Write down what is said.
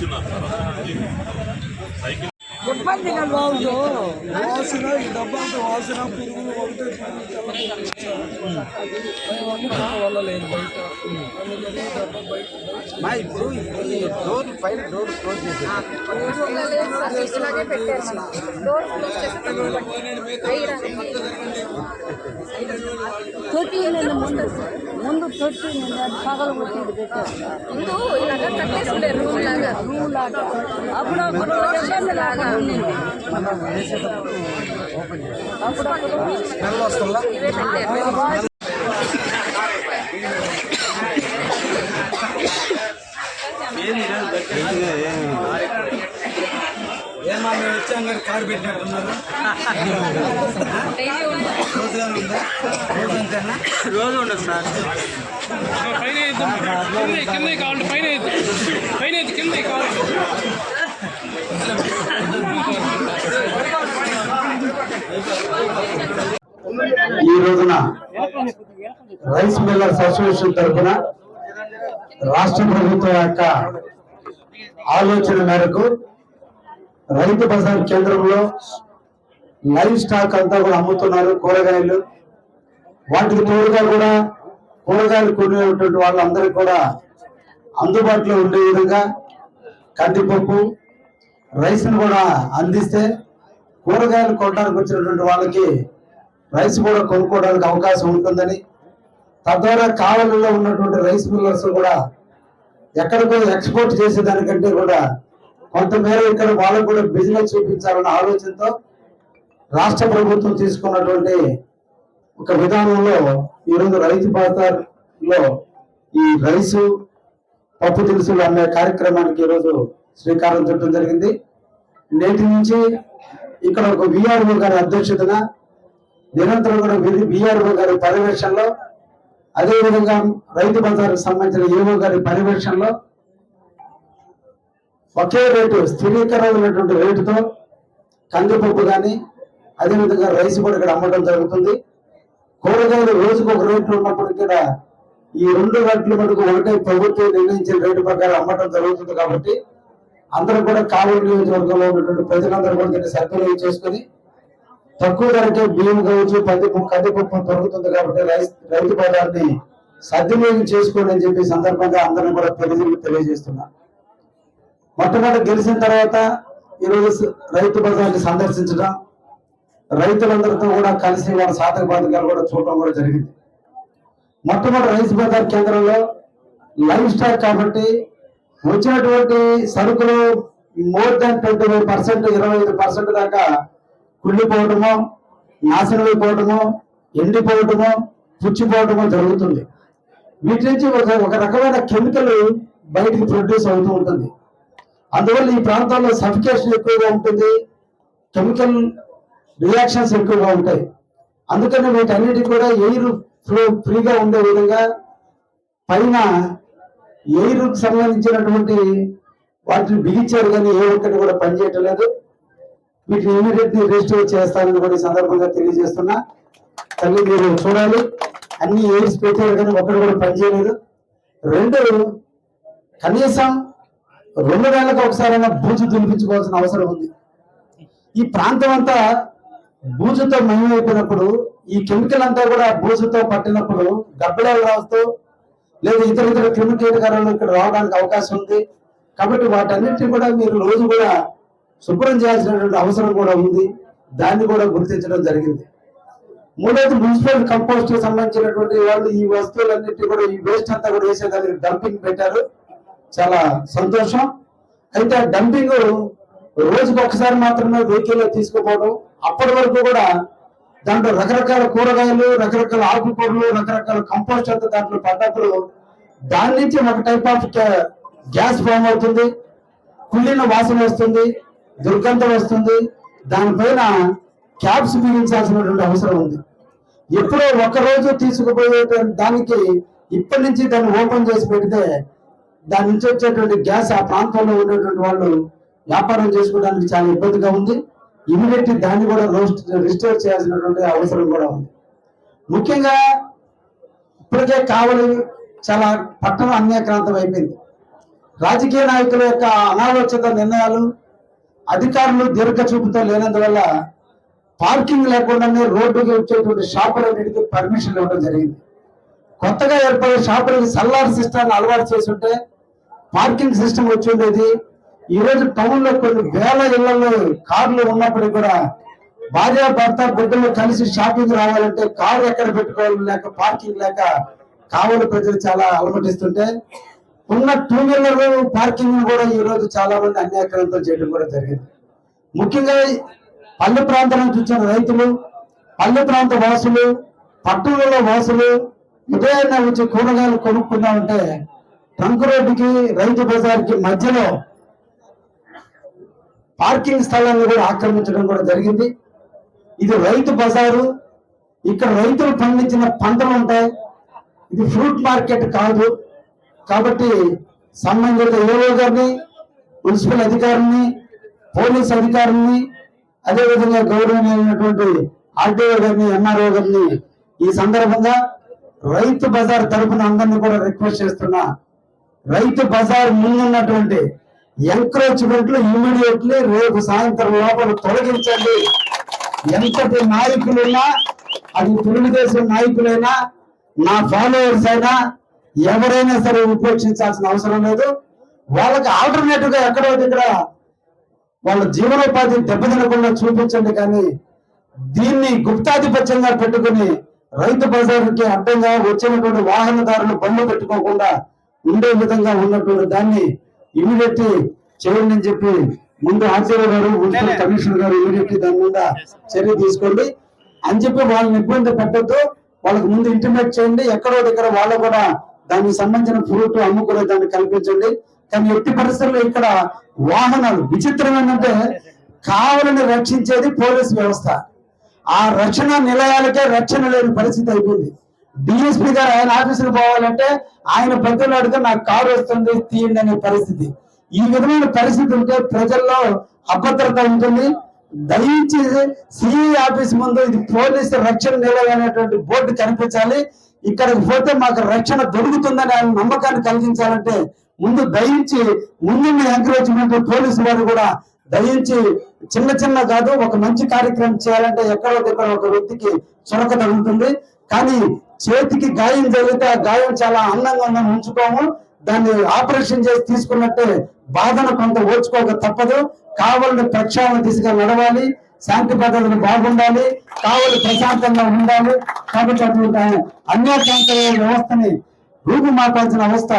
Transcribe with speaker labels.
Speaker 1: Parking ఇచ్చున్నారు sir. Cycle
Speaker 2: ఇబ్బందిగా బాగుంది వాసన ఈ డబ్బంతా వాసన పురుగులు ఒకటే వల్ల లేదు బయట డబ్బా
Speaker 3: మా ఇప్పుడు ఈ డోర్ పైన డోర్ క్లోజ్ చేసేది
Speaker 4: తొట్టి పగలు
Speaker 5: ముందు రూమ్ లాగా
Speaker 4: రూమ్ లాగా అప్పుడు అప్పుడు ఇబ్బంది లాగా ఉండింది
Speaker 3: స్మెల్ వస్తుందా
Speaker 5: ఇవే పెట్టారు
Speaker 2: కారు ఉందా రోజు అంతేనా
Speaker 3: రోజు ఉండదు సార్
Speaker 6: పైన. కింద కావాలి పైన. పైన కింద కావాలి
Speaker 7: ఈ రోజున రైస్ మిల్లర్స్ అసోసియేషన్ తరఫున రాష్ట్ర ప్రభుత్వం యొక్క ఆలోచన మేరకు రైతు బజార్ కేంద్రంలో లైవ్ స్టాక్ అంతా కూడా అమ్ముతున్నారు కూరగాయలు. వాటికి తోడుగా కూడా కూరగాయలు కొనేటువంటి వాళ్ళందరికీ కూడా అందుబాటులో ఉండే విధంగా కందిపప్పు రైస్ను కూడా అందిస్తే కూరగాయలు కొనడానికి వచ్చినటువంటి వాళ్ళకి రైస్ కూడా కొనుక్కోవడానికి అవకాశం ఉంటుందని తద్వారా కావలిలో ఉన్నటువంటి రైస్ మిల్లర్స్ కూడా ఎక్కడికో ఎక్స్పోర్ట్ చేసేదానికంటే కూడా కొంతమేర ఇక్కడ వాళ్ళకు కూడా బిజినెస్ చూపించాలన్న ఆలోచనతో రాష్ట్ర ప్రభుత్వం తీసుకున్నటువంటి ఒక విధానంలో ఈరోజు రైతు బజార్లో ఈ రైసు పప్పు దినుసులు అమ్మే కార్యక్రమానికి ఈరోజు శ్రీకారం చుట్టడం జరిగింది. నేటి నుంచి ఇక్కడ ఒక విఆర్ఓ గారి అధ్యక్షతన నిరంతరం కూడా విఆర్ఓ గారి పర్యవేక్షణలో అదేవిధంగా రైతు బజార్కు సంబంధించిన ఏఓ గారి పర్యవేక్షణలో ఒకే రేటు స్థిరీకరమైనటువంటి రేటుతో కందిపప్పు కానీ అదేవిధంగా రైస్ కూడా ఇక్కడ అమ్మడం జరుగుతుంది. కూరగాయలు రోజుకు ఒక రేట్లు ఉన్నప్పుడు ఇక్కడ ఈ రెండు రేట్లు మటుకు ఒకటే ప్రభుత్వం నిర్ణయించిన రేటు ప్రకారం అమ్మటం జరుగుతుంది కాబట్టి అందరూ కూడా కావలి నియోజకవర్గంలో ఉన్నటువంటి ప్రజలందరూ కూడా దీన్ని సద్వినియోగం చేసుకుని తక్కువ ధరకే బియ్యం కావచ్చు కందిపప్పు కందిపప్పు దొరుకుతుంది కాబట్టి రైస్ రైతు బజార్ని సద్వినియోగం చేసుకోండి అని చెప్పి సందర్భంగా అందరం కూడా తెలియజేస్తున్నారు మొట్టమొదటి గెలిచిన తర్వాత ఈరోజు రైతు బజార్ని సందర్శించడం రైతులందరితో కూడా కలిసి వాళ్ళ సాధక బాధకాలు కూడా చూడటం కూడా జరిగింది. మొట్టమొదటి రైతు బజార్ కేంద్రంలో లైవ్ స్టాక్ కాబట్టి వచ్చినటువంటి సరుకులు more than twenty five percent ఇరవై ఐదు పర్సెంట్ దాకా కుళ్ళిపోవటము నాశనమైపోవటము ఎండిపోవటము పుచ్చిపోవటము జరుగుతుంది. వీటి నుంచి ఒక ఒక రకమైన కెమికల్ బయటికి ప్రొడ్యూస్ అవుతూ ఉంటుంది. అందువల్ల ఈ ప్రాంతాల్లో సఫికేషన్ ఎక్కువగా ఉంటుంది. కెమికల్ రియాక్షన్స్ ఎక్కువగా ఉంటాయి. అందుకని వీటన్నిటి కూడా ఎయిర్ ఫ్లో ఫ్రీగా ఉండే విధంగా పైన ఎయిర్ సంబంధించినటువంటి వాటిని బిగించారు కానీ ఏ ఒక్కటి కూడా పనిచేయటం లేదు. వీటిని ఇమీడియట్లీ రిజిస్టర్ చేస్తానని కూడా ఈ సందర్భంగా తెలియజేస్తున్నా. తల్లి మీరు చూడాలి. అన్ని ఎయిర్స్ పెట్టారు కానీ ఒక్కటి కూడా పనిచేయలేదు రెండు కనీసం రెండు వేలకు ఒకసారైనా బూజు దులిపించుకోవాల్సిన అవసరం ఉంది. ఈ ప్రాంతం అంతా బూజుతో మహిమైపోయినప్పుడు ఈ కెమికల్ అంతా కూడా బూజుతో పట్టినప్పుడు గబ్బిలాలు రాస్తూ లేదా ఇతర ఇతర క్రిమి కీటకాలు ఇక్కడ రావడానికి అవకాశం ఉంది. కాబట్టి వాటన్నిటిని కూడా మీరు రోజు కూడా శుభ్రం చేయాల్సినటువంటి అవసరం కూడా ఉంది. దాన్ని కూడా గుర్తించడం జరిగింది. మూడోది మున్సిపల్ కంపోస్ట్ సంబంధించినటువంటి వాళ్ళు ఈ వస్తువులన్నిటి కూడా ఈ వేస్ట్ అంతా కూడా వేసేదానికి డంపింగ్ పెట్టారు. చాలా సంతోషం. అయితే ఆ డంపింగ్ రోజుకి ఒకసారి మాత్రమే వెహికల్ తీసుకుపోవడం. అప్పటి వరకు కూడా దాంట్లో రకరకాల కూరగాయలు రకరకాల ఆకుకూరలు రకరకాల కంపోస్ట్ అంతా దాంట్లో పడ్డప్పుడు దాని నుంచి ఒక టైప్ ఆఫ్ గ్యాస్ ఫామ్ అవుతుంది. కుళ్ళిన వాసన వస్తుంది దుర్గంధం వస్తుంది. దానిపైన క్యాప్స్ బిగించాల్సినటువంటి అవసరం ఉంది. ఎప్పుడో ఒకరోజు తీసుకుపోయే దానికి ఇప్పటి నుంచి దాన్ని ఓపెన్ చేసి పెడితే దాని నుంచి వచ్చేటువంటి గ్యాస్ ఆ ప్రాంతంలో ఉండేటువంటి వాళ్ళు వ్యాపారం చేసుకోవడానికి చాలా ఇబ్బందిగా ఉంది. ఇమీడియట్ దాన్ని కూడా రోస్ట్ రిస్టోర్ చేయాల్సినటువంటి అవసరం కూడా ఉంది. ముఖ్యంగా ఇప్పటికే కావలి చాలా పట్టణం అన్యాక్రాంతం అయిపోయింది. రాజకీయ నాయకుల యొక్క అనాలోచిత నిర్ణయాలు అధికారులు దీర్ఘ చూపుతో లేనందువల్ల పార్కింగ్ లేకుండానే రోడ్డుకి వచ్చేటువంటి షాపులన్నిటికీ పర్మిషన్ ఇవ్వడం జరిగింది. కొత్తగా ఏర్పడే షాపులకి సల్లార్ సిస్టాన్ని అలవాటు చేసి ఉంటే పార్కింగ్ సిస్టమ్ వచ్చి ఉండేది ఈ రోజు టౌన్లో కొన్ని వేల ఇళ్ళలో కార్లు ఉన్నప్పటికీ కూడా భార్య భర్త బిడ్డలు కలిసి షాపింగ్ రావాలంటే కారు ఎక్కడ పెట్టుకోవాలి లేక పార్కింగ్ లేక కావలి ప్రజలు చాలా అలమటిస్తుంటే ఉన్న టూ వీలర్ పార్కింగ్ కూడా ఈ రోజు చాలా మంది అన్యాక్రాంతం చేయడం కూడా జరిగింది. ముఖ్యంగా పల్లె ప్రాంతం నుంచి వచ్చిన రైతులు పల్లె ప్రాంత వాసులు పట్టణంలో వాసులు ఉదయాన్నే వచ్చి కూరగాయలు కొనుక్కుందామంటే ట్రంక్ రోడ్డుకి రైతు బజార్కి మధ్యలో పార్కింగ్ స్థలాన్ని కూడా ఆక్రమించడం కూడా జరిగింది. ఇది రైతు బజారు. ఇక్కడ రైతులు పండించిన పంటలు ఉంటాయి. ఇది ఫ్రూట్ మార్కెట్ కాదు. కాబట్టి సంబంధిత ఏఓ గారిని మున్సిపల్ అధికారుల్ని పోలీస్ అధికారుల్ని అదేవిధంగా గౌరవనీయమైనటువంటి ఆర్డీఓ గారిని ఎంఆర్ఓ గారిని ఈ సందర్భంగా రైతు బజార్ తరపున అందరినీ కూడా రిక్వెస్ట్ చేస్తున్నా రైతు బజార్ ముందున్నటువంటి ఎంక్రోచ్మెంట్లు ఇమ్మీడియట్లీ రేపు సాయంత్రం లోపల తొలగించండి. ఎంతటి నాయకులున్నా అది తెలుగుదేశం నాయకులైనా నా ఫాలోవర్స్ అయినా ఎవరైనా సరే ఉపేక్షించాల్సిన అవసరం లేదు. వాళ్ళకి ఆల్టర్నేటివ్గా ఎక్కడో దగ్గర వాళ్ళ జీవనోపాధి దెబ్బతినకుండా చూపించండి కానీ దీన్ని గుప్తాధిపత్యంగా పెట్టుకుని రైతు బజార్కి అడ్డంగా వచ్చినటువంటి వాహనదారులు బొమ్మ పెట్టుకోకుండా ఉండే విధంగా ఉన్నటువంటి దాన్ని ఇమీడియట్ చేయండి అని చెప్పి ముందు ఆచార్య గారు మున్సిపల్ కమిషనర్ గారు ఇమీడియట్ దాని మీద చర్య తీసుకోండి. అని చెప్పి వాళ్ళని ఇబ్బంది పెట్టద్దు. వాళ్ళకి ముందు ఇంటిమేట్ చేయండి. ఎక్కడో దగ్గర వాళ్ళు కూడా దానికి సంబంధించిన ఫ్రూట్ అమ్ముకునే దాన్ని కల్పించండి. కానీ ఎట్టి పరిస్థితుల్లో ఇక్కడ వాహనాలు విచిత్రం ఏంటంటే కావాలని రక్షించేది పోలీస్ వ్యవస్థ. ఆ రక్షణ నిలయాలకే రక్షణ లేని పరిస్థితి అయిపోయింది. డిఎస్పీ గారు ఆయన ఆఫీసుకు పోవాలంటే ఆయన పెద్దలు అడిగితే నాకు కారు వస్తుంది తీయండి అనే పరిస్థితి. ఈ విధమైన పరిస్థితి ఉంటే ప్రజల్లో అభద్రత ఉంటుంది. దయించి సిఈ ఆఫీస్ ముందు ఇది పోలీసు రక్షణ నిలయం అనేటువంటి బోర్డు కనిపించాలి. ఇక్కడికి పోతే మాకు రక్షణ దొరుకుతుందని ఆయన నమ్మకాన్ని కలిగించాలంటే ముందు దయించి ముందున్న ఎంకరేజ్మెంట్ పోలీసు వారు కూడా దయించి చిన్న చిన్న కాదు ఒక మంచి కార్యక్రమం చేయాలంటే ఎక్కడో దగ్గర ఒక వ్యక్తికి చొరక తగులుతుంది కానీ చేతికి గాయం జరిగితే ఆ గాయం చాలా అందంగా ఉందని ఉంచుకోము. దాన్ని ఆపరేషన్ చేసి తీసుకున్నట్టే బాధను కొంత ఓర్చుకోక తప్పదు. కావాలని ప్రక్షాళన దిశగా నడవాలి. శాంతి భద్రతలు బాగుండాలి. కావలి ప్రశాంతంగా ఉండాలి. కాబట్టి అటువంటి అన్యాక్రాంత వ్యవస్థని రూపుమాపాల్సిన అవస్థ